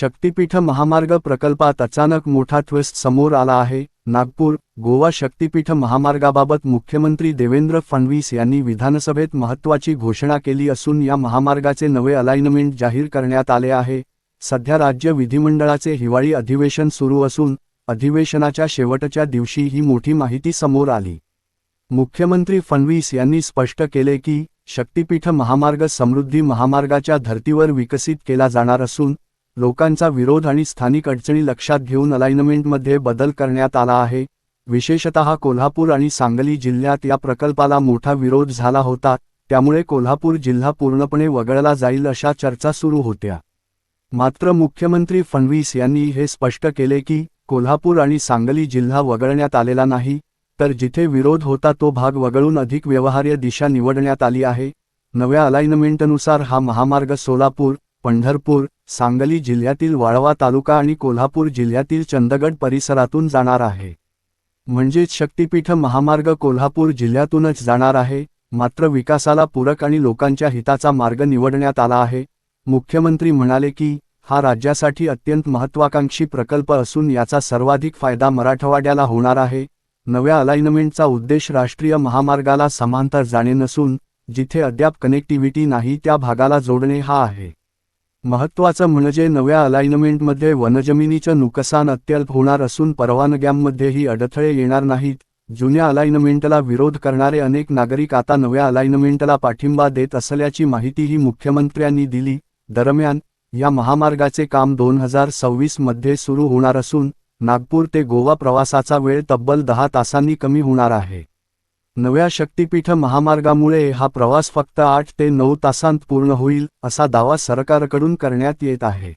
शक्तीपीठ महामार्ग प्रकल्पात अचानक मोठा ट्विस्ट समोर आला आहे. नागपूर गोवा शक्तीपीठ महामार्गाबाबत मुख्यमंत्री देवेंद्र फडणवीस यांनी विधानसभेत महत्त्वाची घोषणा केली असून या महामार्गाचे नवे अलाइनमेंट जाहीर करण्यात आले आहे. सध्या राज्य विधिमंडळाचे हिवाळी अधिवेशन सुरू असून अधिवेशनाच्या शेवटच्या दिवशी ही मोठी माहिती समोर आली. मुख्यमंत्री फडणवीस यांनी स्पष्ट केले की शक्तीपीठ महामार्ग समृद्धी महामार्गाच्या धर्तीवर विकसित केला जाणार असून लोकांचा विरोध आणि स्थानिक अडचणी लक्षात घेऊन अलाइनमेंटमध्ये बदल करण्यात आला आहे. विशेषतः कोल्हापूर आणि सांगली जिल्ह्यात या प्रकल्पाला मोठा विरोध झाला होता त्यामुळे कोल्हापूर जिल्हा पूर्णपणे वगळला जाईल अशा चर्चा सुरू होत्या. मात्र मुख्यमंत्री फडणवीस यांनी हे स्पष्ट केले की कोल्हापूर आणि सांगली जिल्हा वगळण्यात आलेला नाही तर जिथे विरोध होता तो भाग वगळून अधिक व्यवहार्य दिशा निवडण्यात आली आहे. नव्या अलाइनमेंटनुसार हा महामार्ग सोलापूर पंढरपूर सांगली जिल्ह्यातील वाळवा तालुका आणि कोल्हापूर जिल्ह्यातील चंदगड परिसरातून जाणार आहे. म्हणजेच शक्तीपीठ महामार्ग कोल्हापूर जिल्ह्यातूनच जाणार आहे मात्र विकासाला पूरक आणि लोकांच्या हिताचा मार्ग निवडण्यात आला आहे. मुख्यमंत्री म्हणाले की हा राज्यासाठी अत्यंत महत्वाकांक्षी प्रकल्प असून याचा सर्वाधिक फायदा मराठवाड्याला होणार आहे. नव्या अलाइनमेंटचा उद्देश राष्ट्रीय महामार्गाला समांतर जाणे नसून जिथे अद्याप कनेक्टिव्हिटी नाही त्या भागाला जोडणे हा आहे. महत्त्वाचं म्हणजे नव्या अलाइनमेंटमध्ये वनजमिनीचं नुकसान अत्यल्प होणार असून परवानग्यांमध्येही अडथळे येणार नाहीत. जुन्या अलाइनमेंटला विरोध करणारे अनेक नागरिक आता नव्या अलाइनमेंटला पाठिंबा देत असल्याची माहितीही मुख्यमंत्र्यांनी दिली. दरम्यान या महामार्गाचे काम दोन हजार सव्वीसमध्ये सुरू होणार असून नागपूर ते गोवा प्रवासाचा वेळ तब्बल दहा तासांनी कमी होणार आहे. नव्या शक्तीपीठ महामार्गामुळे हा प्रवास फक्त आठ ते नऊ तासांत पूर्ण होईल असा दावा सरकारकडून करण्यात येत आहे.